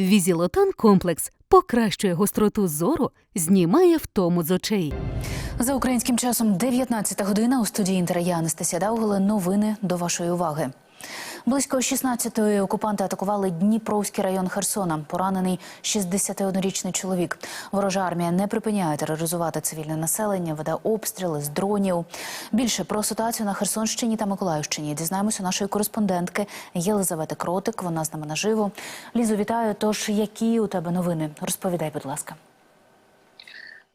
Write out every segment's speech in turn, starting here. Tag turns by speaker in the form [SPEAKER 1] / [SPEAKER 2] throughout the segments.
[SPEAKER 1] Візілотон комплекс покращує гостроту зору, знімає втому з очей.
[SPEAKER 2] За українським часом 19 година у студії Інтера я Анастасія Даугала. Новини до вашої уваги. Близько 16-ї окупанти атакували Дніпровський район Херсона. Поранений 61-річний чоловік. Ворожа армія не припиняє тероризувати цивільне населення, веде обстріли з дронів. Більше про ситуацію на Херсонщині та Миколаївщині дізнаємося нашої кореспондентки Єлизавети Кротик. Вона з нами наживо. Лізу, вітаю. Тож які у тебе новини? Розповідай, будь ласка.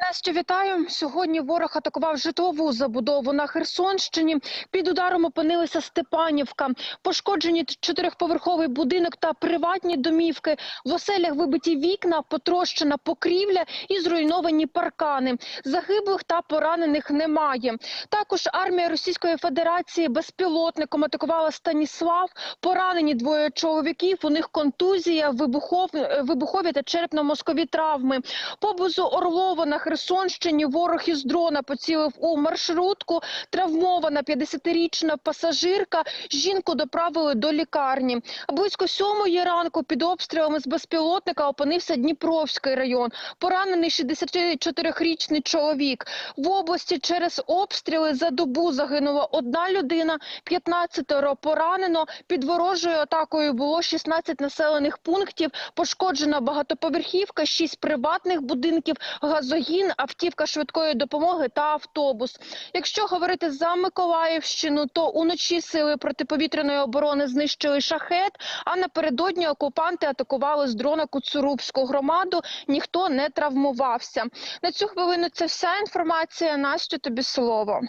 [SPEAKER 3] Настю, вітаю. Сьогодні ворог атакував житлову забудову на Херсонщині. Під ударом опинилася Степанівка. Пошкоджені чотирьохповерховий будинок та приватні домівки. В оселях вибиті вікна, потрощена покрівля і зруйновані паркани. Загиблих та поранених немає. Також армія Російської Федерації безпілотником атакувала Станіслав. Поранені двоє чоловіків. У них контузія, вибухов... вибухові та черепно-мозкові травми. Поблизу Орлова на Херсонщині ворог із дрона поцілив у маршрутку. Травмована 50-річна пасажирка. Жінку доправили до лікарні. Близько сьомої ранку під обстрілами з безпілотника опинився Дніпровський район. Поранений 64-річний чоловік. В області через обстріли за добу загинула одна людина, 15 поранено. Під ворожою атакою було 16 населених пунктів. Пошкоджена багатоповерхівка, 6 приватних будинків, газогін, автівка швидкої допомоги та автобус. Якщо говорити за Миколаївщину, то уночі сили протиповітряної оборони знищили шахет. А напередодні окупанти атакували з дрона Куцурубську громаду. Ніхто не травмувався. На цю хвилину це вся інформація. Настю, тобі слово.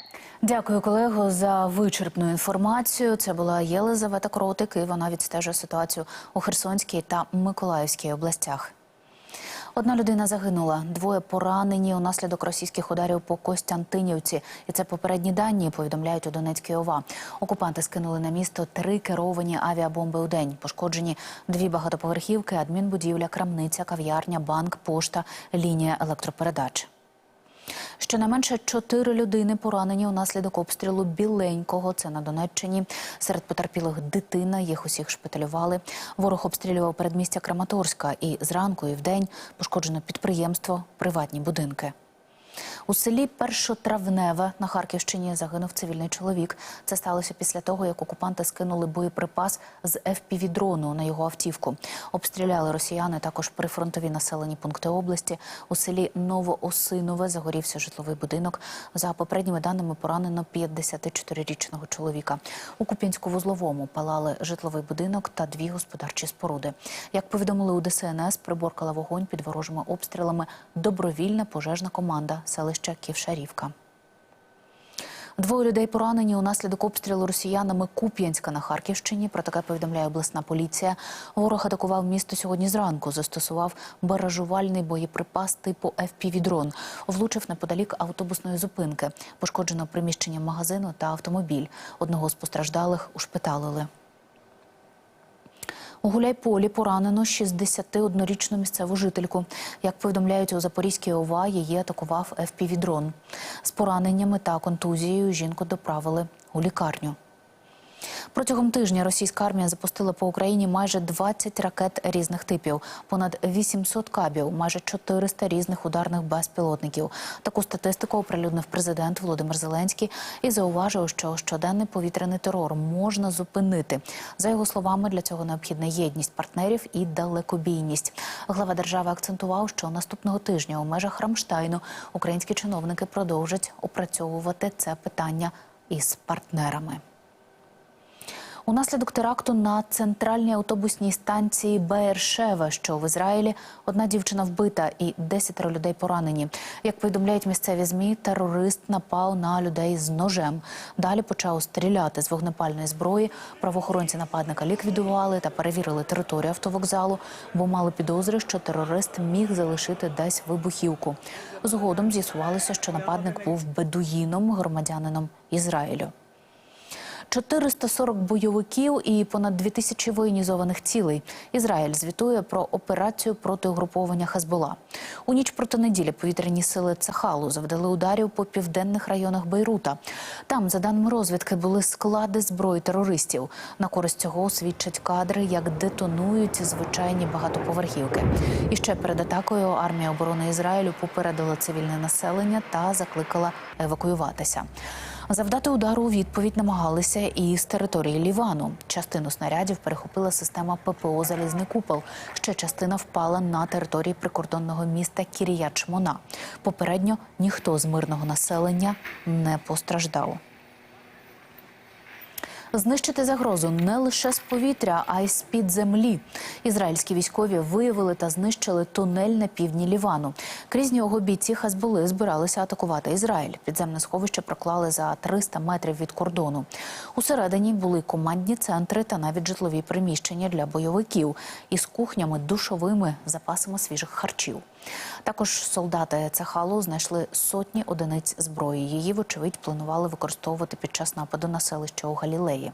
[SPEAKER 2] Дякую, колего, за вичерпну інформацію. Це була Єлизавета Кротик, і вона відстежує ситуацію у Херсонській та Миколаївській областях. Одна людина загинула, двоє поранені унаслідок російських ударів по Костянтинівці. І це попередні дані повідомляють у Донецькій ОВА. Окупанти скинули на місто три керовані авіабомби у день. Пошкоджені дві багатоповерхівки, адмінбудівля, крамниця, кав'ярня, банк, пошта, лінія електропередач. Щонайменше чотири людини поранені унаслідок обстрілу біленького. Це на Донеччині. Серед потерпілих дитина. Їх усіх шпиталювали. Ворог обстрілював передмістя Краматорська і зранку, і вдень пошкоджено підприємство, приватні будинки. У селі Першотравневе на Харківщині загинув цивільний чоловік. Це сталося після того, як окупанти скинули боєприпас з ФПВ-дрону на його автівку. Обстріляли росіяни також прифронтові населені пункти області. У селі Новоосинове загорівся житловий будинок. За попередніми даними поранено 54-річного чоловіка. У Куп'янську-Вузловому палали житловий будинок та дві господарчі споруди. Як повідомили у ДСНС, приборкала вогонь під ворожими обстрілами добровільна пожежна команда селища Ківшарівка. Двоє людей поранені унаслідок обстрілу росіянами Куп'янська на Харківщині. Про таке повідомляє обласна поліція. Ворог атакував місто сьогодні зранку. Застосував баражувальний боєприпас типу FPV-дрон. Влучив неподалік автобусної зупинки. Пошкоджено приміщення магазину та автомобіль. Одного з постраждалих ушпиталили. У Гуляйполі поранено 61-річну місцеву жительку. Як повідомляють у Запорізькій ОВА, її атакував ФПВ-дрон. З пораненнями та контузією жінку доправили у лікарню. Протягом тижня російська армія запустила по Україні майже 20 ракет різних типів, понад 800 кабів, майже 400 різних ударних безпілотників. Таку статистику оприлюднив президент Володимир Зеленський і зауважив, що щоденний повітряний терор можна зупинити. За його словами, для цього необхідна єдність партнерів і далекобійність. Глава держави акцентував, що наступного тижня у межах Рамштайну українські чиновники продовжать опрацьовувати це питання із партнерами. Унаслідок теракту на центральній автобусній станції Беєршеве, що в Ізраїлі, одна дівчина вбита і десятеро людей поранені. Як повідомляють місцеві змі, терорист напав на людей з ножем. Далі почав стріляти з вогнепальної зброї. Правоохоронці нападника ліквідували та перевірили територію автовокзалу, бо мали підозри, що терорист міг залишити десь вибухівку. Згодом з'ясувалося, що нападник був бедуїном, громадянином Ізраїлю. 440 бойовиків і понад 2000 воєнізованих цілей. Ізраїль звітує про операцію проти угруповання Хезбола. У ніч проти неділі повітряні сили Цахалу завдали ударів по південних районах Бейрута. Там, за даними розвідки, були склади зброї терористів. На користь цього свідчать кадри, як детонують звичайні багатоповерхівки. І ще перед атакою армія оборони Ізраїлю попередила цивільне населення та закликала евакуюватися. Завдати удару у відповідь намагалися і з території Лівану. Частину снарядів перехопила система ППО Залізний купол. Ще частина впала на території прикордонного міста Кіріячмона. Попередньо ніхто з мирного населення не постраждав. Знищити загрозу не лише з повітря, а й з під землі. Ізраїльські військові виявили та знищили тунель на півдні Лівану. Крізь нього бійці Хазболи збиралися атакувати Ізраїль. Підземне сховище проклали за 300 метрів від кордону. Усередині були командні центри та навіть житлові приміщення для бойовиків із кухнями, душовими, запасами свіжих харчів. Також солдати Цахалу знайшли сотні одиниць зброї. Її, вочевидь, планували використовувати під час нападу на селище у Галілеї.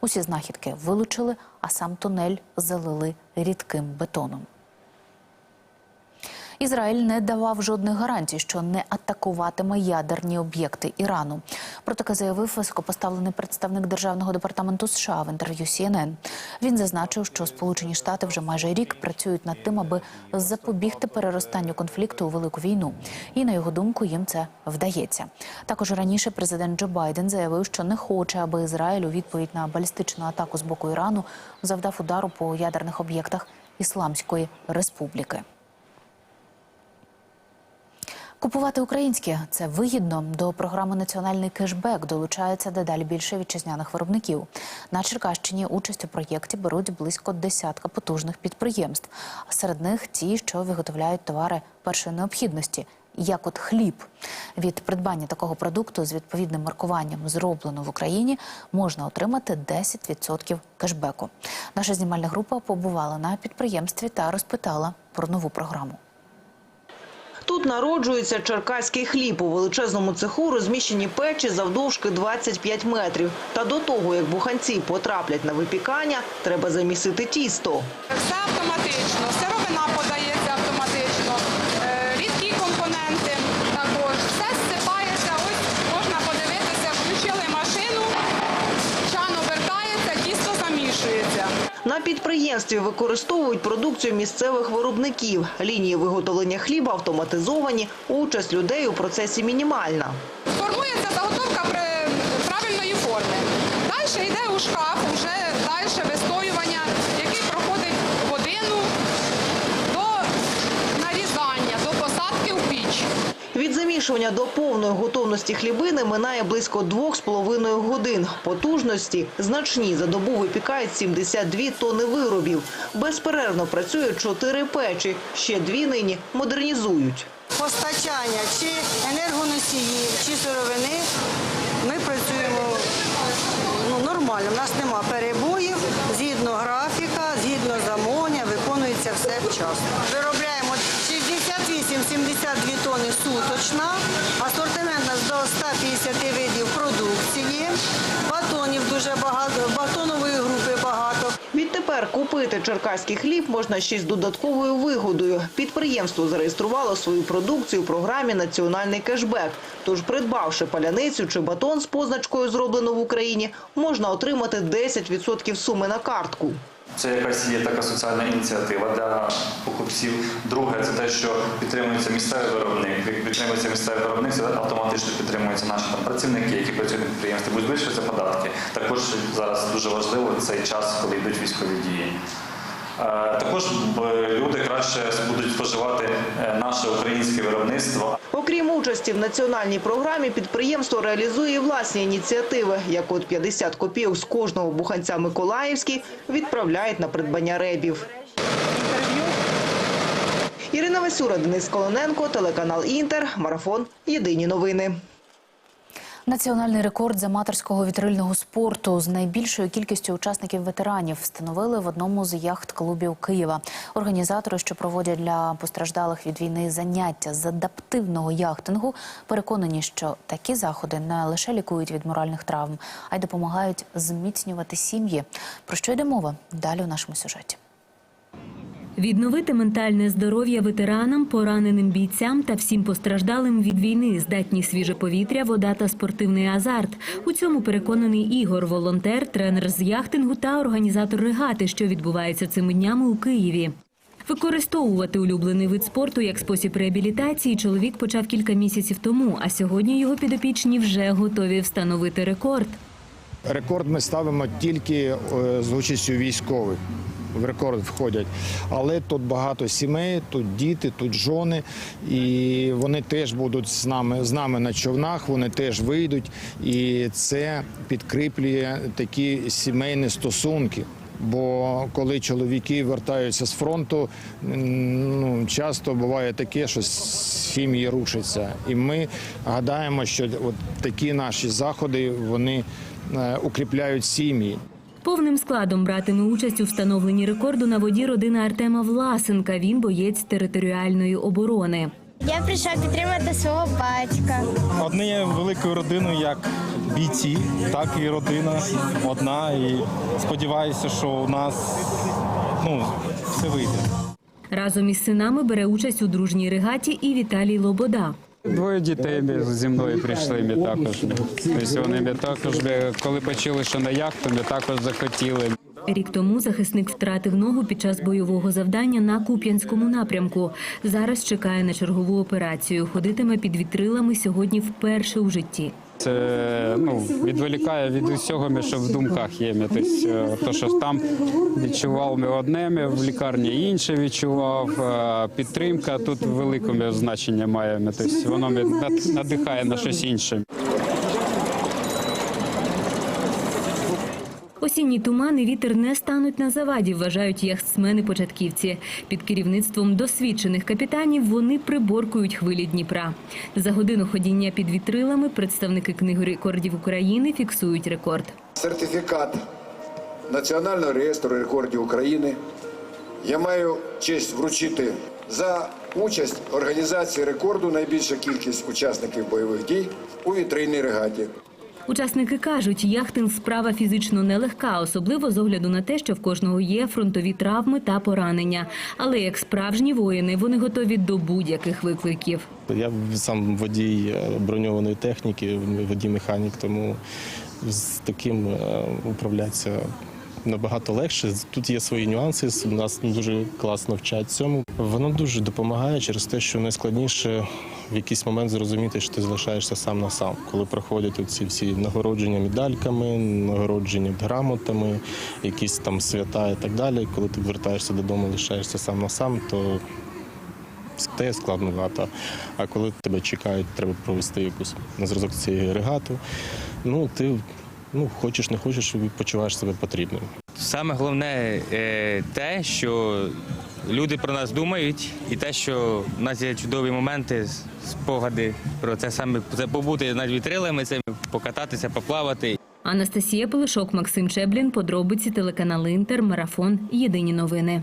[SPEAKER 2] Усі знахідки вилучили, а сам тунель залили рідким бетоном. Ізраїль не давав жодних гарантій, що не атакуватиме ядерні об'єкти Ірану. Про таке заявив високопоставлений представник державного департаменту США в інтерв'ю CNN. Він зазначив, що Сполучені Штати вже майже рік працюють над тим, аби запобігти переростанню конфлікту у велику війну. І на його думку, їм це вдається. Також раніше президент Джо Байден заявив, що не хоче, аби Ізраїль у відповідь на балістичну атаку з боку Ірану завдав удару по ядерних об'єктах Ісламської республіки. Купувати українське це вигідно. До програми Національний кешбек долучається дедалі більше вітчизняних виробників. На Черкащині участь у проєкті беруть близько десятка потужних підприємств. А серед них ті, що виготовляють товари першої необхідності. Як от хліб від придбання такого продукту з відповідним маркуванням зроблено в Україні можна отримати 10% кешбеку. Наша знімальна група побувала на підприємстві та розпитала про нову програму.
[SPEAKER 4] Тут народжується черкаський хліб. У величезному цеху розміщені печі завдовжки 25 метрів. Та до того, як буханці потраплять на випікання, треба замісити тісто.
[SPEAKER 5] Все автоматично,
[SPEAKER 4] На підприємстві використовують продукцію місцевих виробників. Лінії виготовлення хліба автоматизовані, участь людей у процесі мінімальна.
[SPEAKER 5] Формується заготовка при- правильної форми. Далі йде у шкаф, вже далі вистоювання, який проходить годину до нарізання, до посадки в піч.
[SPEAKER 4] Від замішування до повної готовності хлібини минає близько 2,5 годин. Потужності значні. За добу випікають 72 тони виробів. Безперервно працюють чотири печі. Ще дві нині модернізують.
[SPEAKER 6] постачання чи енергоносії, чи сировини, ми працюємо ну, нормально. У нас нема перебоїв, згідно графіка, згідно замовлення, виконується все вчасно. Виробляємо 68-72 тонни суточна, асортимент до 150 видів продукції, батонів дуже багато, батонової групи багато.
[SPEAKER 4] Відтепер купити черкаський хліб можна ще з додатковою вигодою. Підприємство зареєструвало свою продукцію у програмі «Національний кешбек». Тож, придбавши паляницю чи батон з позначкою «Зроблено в Україні», можна отримати 10% суми на картку.
[SPEAKER 7] Це якась є така соціальна ініціатива для покупців. Друге, це те, що підтримується місцевий виробник. Як підтримується місцевий виробник, це автоматично підтримуються наші там працівники, які працюють на підприємстві, будуть збільшуються податки. Також зараз дуже важливо цей час, коли йдуть військові дії. Також е, люди краще будуть споживати е, наше українське виробництво,
[SPEAKER 4] Окрім участі в національній програмі, підприємство реалізує власні ініціативи, як от 50 копійок з кожного буханця Миколаївський відправляють на придбання ребів. Ірина Васюра, Денис Колоненко, телеканал Інтер, Марафон. Єдині новини.
[SPEAKER 2] Національний рекорд з аматорського вітрильного спорту з найбільшою кількістю учасників ветеранів встановили в одному з яхт-клубів Києва. Організатори, що проводять для постраждалих від війни заняття з адаптивного яхтингу, переконані, що такі заходи не лише лікують від моральних травм, а й допомагають зміцнювати сім'ї. Про що йде мова? Далі у нашому сюжеті.
[SPEAKER 1] Відновити ментальне здоров'я ветеранам, пораненим бійцям та всім постраждалим від війни здатні свіже повітря, вода та спортивний азарт. У цьому переконаний Ігор, волонтер, тренер з яхтингу та організатор регати, що відбувається цими днями у Києві. Використовувати улюблений вид спорту як спосіб реабілітації чоловік почав кілька місяців тому, а сьогодні його підопічні вже готові встановити рекорд.
[SPEAKER 8] Рекорд ми ставимо тільки е, з участю військових. В рекорд входять. Але тут багато сімей, тут діти, тут жони. І вони теж будуть з нами, з нами на човнах, вони теж вийдуть. І це підкріплює такі сімейні стосунки. Бо коли чоловіки вертаються з фронту, ну, часто буває таке, що сім'ї рушаться. І ми гадаємо, що от такі наші заходи вони е, укріпляють сім'ї.
[SPEAKER 1] Повним складом братиме участь у встановленні рекорду на воді родина Артема Власенка. Він боєць територіальної оборони.
[SPEAKER 9] Я прийшов підтримати свого батька.
[SPEAKER 10] Однією великою родиною, як бійці, так і родина одна. І сподіваюся, що у нас ну, все вийде.
[SPEAKER 1] Разом із синами бере участь у дружній регаті і Віталій Лобода.
[SPEAKER 11] Двоє дітей зі мною прийшли ми також. Тобто вони ми також, коли почули, що на яхту, ми також захотіли.
[SPEAKER 1] Рік тому захисник втратив ногу під час бойового завдання на Куп'янському напрямку. Зараз чекає на чергову операцію. Ходитиме під вітрилами сьогодні вперше у житті.
[SPEAKER 11] Це ну, відволікає від усього, ми, що в думках є. Тобто, то, що там відчував ми одне, ми в лікарні інше відчував. Е, Підтримка тут велике значення має. Тобто, воно ми надихає на щось інше.
[SPEAKER 1] Осінні тумани вітер не стануть на заваді, вважають яхтсмени-початківці. Під керівництвом досвідчених капітанів вони приборкують хвилі Дніпра. За годину ходіння під вітрилами представники книги рекордів України фіксують рекорд.
[SPEAKER 12] сертифікат Національного реєстру рекордів України. Я маю честь вручити за участь організації рекорду найбільша кількість учасників бойових дій у вітрильній регаті.
[SPEAKER 1] Учасники кажуть, яхтинг справа фізично нелегка, особливо з огляду на те, що в кожного є фронтові травми та поранення. Але як справжні воїни, вони готові до будь-яких викликів.
[SPEAKER 10] Я сам водій е, броньованої техніки, водій механік, тому з таким е, управлятися набагато легше. Тут є свої нюанси, нас дуже класно вчать цьому. Воно дуже допомагає через те, що найскладніше в якийсь момент зрозуміти, що ти залишаєшся сам на сам, коли проходять ці всі нагородження медальками, нагородження грамотами, якісь там свята і так далі. Коли ти вертаєшся додому, лишаєшся сам на сам, то стає складновато. А коли тебе чекають, треба провести якусь на зразок цієї регати, ну ти ну, хочеш, не хочеш, почуваєш себе потрібним.
[SPEAKER 13] Саме головне е, те, що люди про нас думають, і те, що в нас є чудові моменти, спогади про це саме це побути над вітрилами, це покататися, поплавати.
[SPEAKER 1] Анастасія Пилишок, Максим Чеблін, подробиці телеканал Інтер, Марафон. Єдині новини.